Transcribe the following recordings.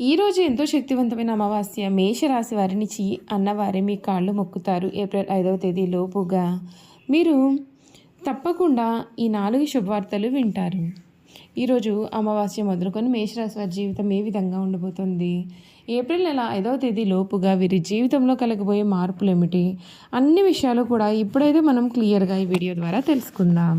ఈరోజు ఎంతో శక్తివంతమైన అమావాస్య మేషరాశి వారిని చీ అన్నవారే మీ కాళ్ళు మొక్కుతారు. ఏప్రిల్ ఐదవ తేదీ లోపుగా మీరు తప్పకుండా ఈ నాలుగు శుభవార్తలు వింటారు. ఈరోజు అమావాస్య మొదలుకొని మేషరాశి వారి జీవితం ఏ విధంగా ఉండబోతుంది? ఏప్రిల్ నెల ఐదవ తేదీ లోపుగా వీరి జీవితంలో కలగబోయే మార్పులు ఏమిటి? అన్ని విషయాలు కూడా ఇప్పుడైతే మనం క్లియర్గా ఈ వీడియో ద్వారా తెలుసుకుందాం.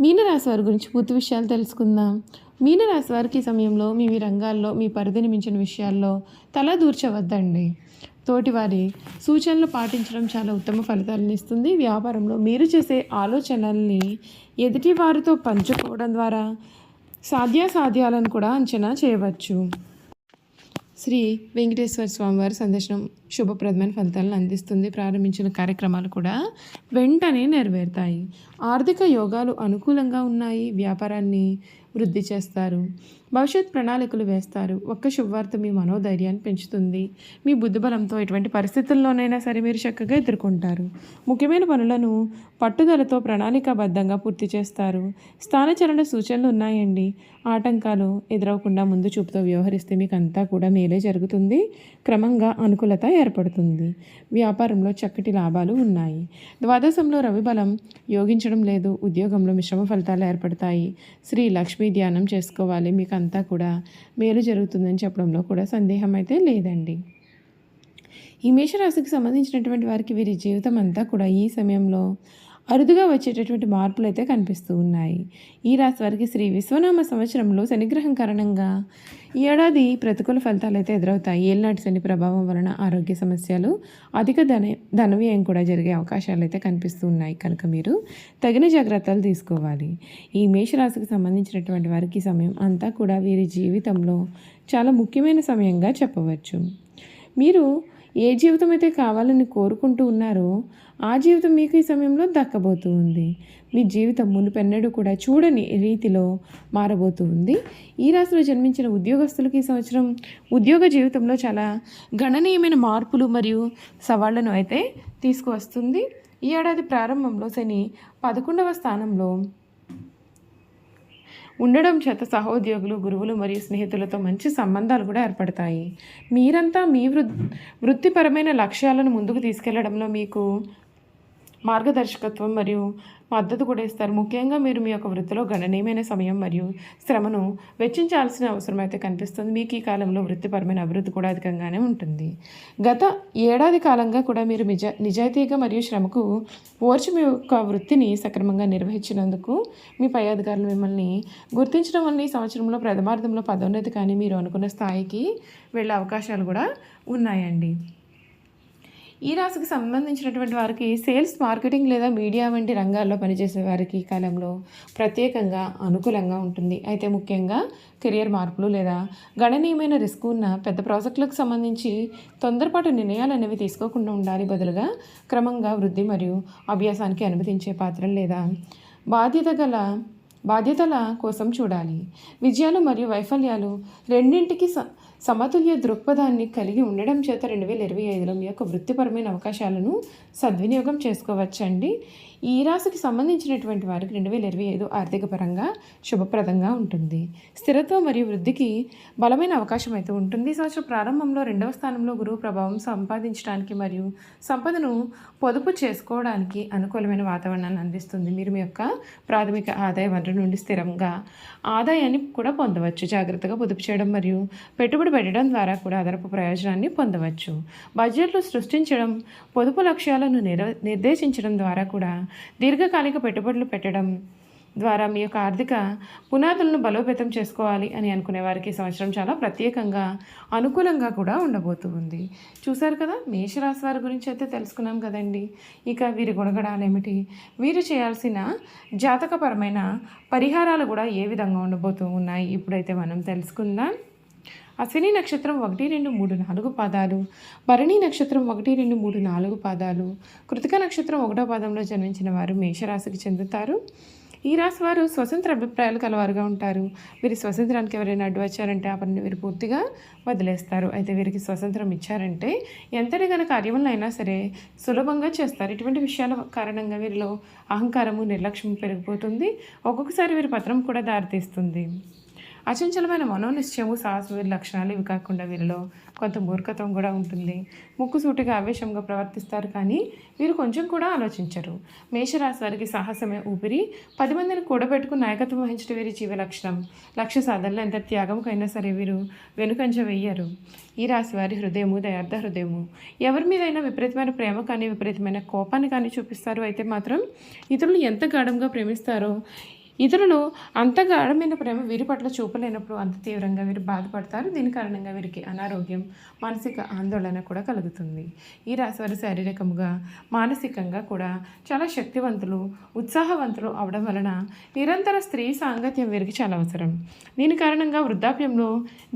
మీనరాశి వారి గురించి పూర్తి విషయాలు తెలుసుకుందాం. మీనరాశి వారికి సమయంలో మీ మీ రంగాల్లో మీ పరిధిని మించిన విషయాల్లో తల దూర్చవద్దండి. తోటివారి సూచనలు పాటించడం చాలా ఉత్తమ ఫలితాలను ఇస్తుంది. వ్యాపారంలో మీరు చేసే ఆలోచనల్ని ఎదుటి వారితో పంచుకోవడం ద్వారా సాధ్యాసాధ్యాలను కూడా అంచనా చేయవచ్చు. శ్రీ వెంకటేశ్వర స్వామివారి సందర్శనం. శుభప్రదమైన ఫలితాలను అందిస్తుంది. ప్రారంభించిన కార్యక్రమాలు కూడా వెంటనే నెరవేరుతాయి. ఆర్థిక యోగాలు అనుకూలంగా ఉన్నాయి. వ్యాపారాన్ని వృద్ధి చేస్తారు. భవిష్యత్ ప్రణాళికలు వేస్తారు. ఒక్క శుభవార్త మీ మనోధైర్యాన్ని పెంచుతుంది. మీ బుద్ధిబలంతో ఎటువంటి పరిస్థితుల్లోనైనా సరే మీరు చక్కగా ఎదుర్కొంటారు. ముఖ్యమైన పనులను పట్టుదలతో ప్రణాళికాబద్ధంగా పూర్తి చేస్తారు. స్థానచరణ సూచనలు ఉన్నాయండి. ఆటంకాలు ఎదురవకుండా ముందు చూపుతో వ్యవహరిస్తే మీకు అంతా కూడా మేలే జరుగుతుంది. క్రమంగా అనుకూలత ఏర్పడుతుంది. వ్యాపారంలో చక్కటి లాభాలు ఉన్నాయి. ద్వాదశంలో రవి బలం యోగించడం లేదు. ఉద్యోగంలో మిశ్రమ ఫలితాలు ఏర్పడతాయి. శ్రీ లక్ష్మీ ధ్యానం చేసుకోవాలి. మీకు అంతా కూడా మేలు జరుగుతుందని చెప్పడంలో కూడా సందేహం అయితే లేదండి. ఈ మేషరాశికి సంబంధించినటువంటి వారికి వీరి జీవితం అంతా కూడా ఈ సమయంలో అరుదుగా వచ్చేటటువంటి మార్పులు అయితే కనిపిస్తూ ఉన్నాయి. ఈ రాశి వారికి శ్రీ విశ్వనామ సంవత్సరంలో శనిగ్రహం కారణంగా ఈ ఏడాది ప్రతికూల ఫలితాలు అయితే ఎదురవుతాయి. ఏళ్ళనాటి శని ప్రభావం వలన ఆరోగ్య సమస్యలు అధిక ధన ధనవ్యయం కూడా జరిగే అవకాశాలు అయితే కనిపిస్తూ ఉన్నాయి. కనుక మీరు తగిన జాగ్రత్తలు తీసుకోవాలి. ఈ మేషరాశికి సంబంధించినటువంటి వారికి సమయం అంతా కూడా వీరి జీవితంలో చాలా ముఖ్యమైన సమయంగా చెప్పవచ్చు. మీరు ఏ జీవితం అయితే కావాలని కోరుకుంటూ ఉన్నారో ఆ జీవితం మీకు ఈ సమయంలో దక్కబోతూ ఉంది. మీ జీవితం మునుపెన్నడూ కూడా చూడని రీతిలో మారబోతూ ఉంది. ఈ రాశిలో జన్మించిన ఉద్యోగస్తులకు ఈ సంవత్సరం ఉద్యోగ జీవితంలో చాలా గణనీయమైన మార్పులు మరియు సవాళ్ళను అయితే తీసుకువస్తుంది. ఈ ఏడాది ప్రారంభంలో శని పదకొండవ స్థానంలో ఉండడం చేత సహోద్యోగులు గురువులు మరియు స్నేహితులతో మంచి సంబంధాలు కూడా ఏర్పడతాయి. మీరంతా మీ వృ వృత్తిపరమైన లక్ష్యాలను ముందుకు తీసుకెళ్ళడంలో మీకు మార్గదర్శకత్వం మరియు మద్దతు కూడా ఇస్తారు. ముఖ్యంగా మీరు మీ యొక్క వృత్తిలో గణనీయమైన సమయం మరియు శ్రమను వెచ్చించాల్సిన అవసరం అయితే కనిపిస్తుంది. మీకు ఈ కాలంలో వృత్తిపరమైన అభివృద్ధి కూడా అధికంగానే ఉంటుంది. గత ఏడాది కాలంగా కూడా మీరు నిజ నిజాయితీగా మరియు శ్రమకు ఓర్చి మీ యొక్క వృత్తిని సక్రమంగా నిర్వహించినందుకు మీ పై అధికారులు మిమ్మల్ని గుర్తించడం వల్ల ఈ సంవత్సరంలో ప్రథమార్థంలో పదోన్నతి కానీ మీరు అనుకున్న స్థాయికి వెళ్ళే అవకాశాలు కూడా ఉన్నాయండి. ఈ రాశికి సంబంధించినటువంటి వారికి సేల్స్ మార్కెటింగ్ లేదా మీడియా వంటి రంగాల్లో పనిచేసే వారికి ఈ కాలంలో ప్రత్యేకంగా అనుకూలంగా ఉంటుంది. అయితే ముఖ్యంగా కెరియర్ మార్పులు లేదా గణనీయమైన రిస్క్ ఉన్న పెద్ద ప్రాజెక్టులకు సంబంధించి తొందరపాటు నిర్ణయాలు అనేవి తీసుకోకుండా ఉండాలి బదులుగా క్రమంగా వృద్ధి మరియు అభ్యాసానికి అనుమతించే పాత్రలు లేదా బాధ్యత గల బాధ్యతల కోసం చూడాలి. విజయాలు మరియు వైఫల్యాలు రెండింటికి స సమతుల్య దృక్పథాన్ని కలిగి ఉండడం చేత రెండు వేల ఇరవై ఐదులో మీ యొక్క వృత్తిపరమైన అవకాశాలను సద్వినియోగం చేసుకోవచ్చండి. ఈ రాశికి సంబంధించినటువంటి వారికి రెండు వేల ఇరవై ఐదు ఆర్థిక పరంగా శుభప్రదంగా ఉంటుంది. స్థిరత్వం మరియు వృద్ధికి బలమైన అవకాశం అయితే ఉంటుంది. ఈ సంవత్సరం ప్రారంభంలో రెండవ స్థానంలో గురువు ప్రభావం సంపాదించడానికి మరియు సంపదను పొదుపు చేసుకోవడానికి అనుకూలమైన వాతావరణాన్ని అందిస్తుంది. మీరు మీ యొక్క ప్రాథమిక ఆదాయ వనరు నుండి స్థిరంగా ఆదాయాన్ని కూడా పొందవచ్చు. జాగ్రత్తగా పొదుపు చేయడం మరియు పెట్టుబడి పెట్టడం ద్వారా కూడా అదనపు ప్రయోజనాన్ని పొందవచ్చు. బడ్జెట్లు సృష్టించడం పొదుపు లక్ష్యాలను నిర నిర్దేశించడం ద్వారా కూడా దీర్ఘకాలిక పెట్టుబడులు పెట్టడం ద్వారా మీ యొక్క ఆర్థిక పునాదులను బలోపేతం చేసుకోవాలి అని అనుకునే వారికి సంవత్సరం చాలా ప్రత్యేకంగా అనుకూలంగా కూడా ఉండబోతుంది చూశారు కదా? మేషరాశి వారి గురించి అయితే తెలుసుకున్నాం కదండి. ఇక వీరి గుణగణాలు ఏమిటి? వీరు చేయాల్సిన జాతకపరమైన పరిహారాలు కూడా ఏ విధంగా ఉండబోతూ ఉన్నాయి? ఇప్పుడైతే మనం తెలుసుకుందాం. అశ్విని నక్షత్రం ఒకటి రెండు మూడు నాలుగు పాదాలు. భరణి నక్షత్రం ఒకటి రెండు మూడు నాలుగు పాదాలు. కృతిక నక్షత్రం ఒకటో పాదంలో జన్మించిన వారు మేషరాశికి చెందుతారు. ఈ రాశి వారు స్వతంత్ర అభిప్రాయాలు కలవారుగా ఉంటారు. వీరి స్వతంత్రానికి ఎవరైనా అడ్డు వచ్చారంటే ఆ పనిని వీరు పూర్తిగా వదిలేస్తారు. అయితే వీరికి స్వతంత్రం ఇచ్చారంటే ఎంతటి గన కార్యములను అయినా సరే సులభంగా చేస్తారు. ఇటువంటి విషయాల కారణంగా వీరిలో అహంకారము నిర్లక్ష్యం పెరిగిపోతుంది. ఒక్కొక్కసారి వీరి పత్రం కూడా దారితీస్తుంది. అచంచలమైన మనోనిశ్చయము సాహసం వీరి లక్షణాలు ఇవి కాకుండా వీరిలో కొంత మూర్ఖత్వం కూడా ఉంటుంది. ముక్కుసూటిగా ఆవేశంగా ప్రవర్తిస్తారు కానీ వీరు కొంచెం కూడా ఆలోచించరు. మేషరాశి వారికి సాహసమే ఊపిరి. పది మందిని కూడబెట్టుకుని నాయకత్వం వహించడం వీరి జీవ లక్షణం. లక్ష్య సాధనలో ఎంత త్యాగంకైనా సరే వీరు వెనుకంజ వెయ్యరు. ఈ రాశి వారి హృదయము దయార్థ హృదయము. ఎవరి మీదైనా విపరీతమైన ప్రేమ కానీ విపరీతమైన కోపాన్ని కానీ చూపిస్తారు. అయితే మాత్రం ఇతరులు ఎంత గాఢంగా ప్రేమిస్తారో ఇతరులు అంతగా గాఢమైన ప్రేమ వీరి పట్ల చూపలేనప్పుడు అంత తీవ్రంగా వీరు బాధపడతారు. దీని కారణంగా వీరికి అనారోగ్యం మానసిక ఆందోళన కూడా కలుగుతుంది. ఈ రాశివారు శారీరకంగా మానసికంగా కూడా చాలా శక్తివంతులు ఉత్సాహవంతులు అవడం వలన నిరంతర స్త్రీ సాంగత్యం వీరికి చాలా అవసరం. దీని కారణంగా వృద్ధాప్యంలో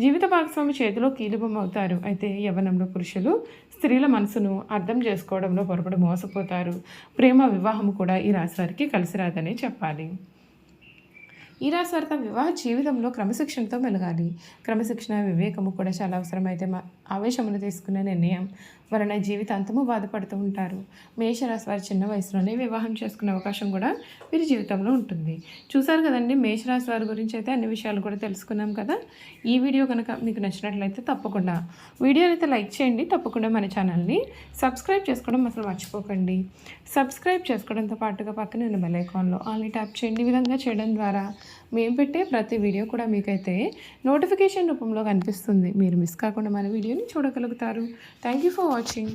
జీవిత భాగస్వామి చేతిలో కీలుబొమ్మ అవుతారు అయితే యవ్వనంలో పురుషులు స్త్రీల మనసును అర్థం చేసుకోవడంలో పొరపడి మోసపోతారు. ప్రేమ వివాహం కూడా ఈ రాశి వారికి కలిసి రాదనే చెప్పాలి. ఈ రాశి తమ వివాహ జీవితంలో క్రమశిక్షణతో మెలగాలి. క్రమశిక్షణ వివేకము కూడా చాలా అవసరమైతే మా ఆవేశమును తీసుకునే నిర్ణయం. వలన జీవితాంతము బాధపడుతూ ఉంటారు. మేషరాశి వారి చిన్న వయసులోనే వివాహం చేసుకునే అవకాశం కూడా వీరి జీవితంలో ఉంటుంది. చూసారు కదండి మేషరాశి వారి గురించి అయితే అన్ని విషయాలు కూడా తెలుసుకున్నాం కదా. ఈ వీడియో కనుక మీకు నచ్చినట్లయితే తప్పకుండా వీడియోని అయితే లైక్ చేయండి. తప్పకుండా మన ఛానల్ని సబ్స్క్రైబ్ చేసుకోవడం అసలు మర్చిపోకండి. సబ్స్క్రైబ్ చేసుకోవడంతో పాటుగా పక్కన ఉన్న బెల్ ఐకాన్లో ఆల్ని ట్యాప్ చేయండి. ఈ విధంగా చేయడం ద్వారా మేము పెట్టే ప్రతి వీడియో కూడా మీకైతే నోటిఫికేషన్ రూపంలో కనిపిస్తుంది. మీరు మిస్ కాకుండా మన వీడియోని చూడగలుగుతారు. Thank you for watching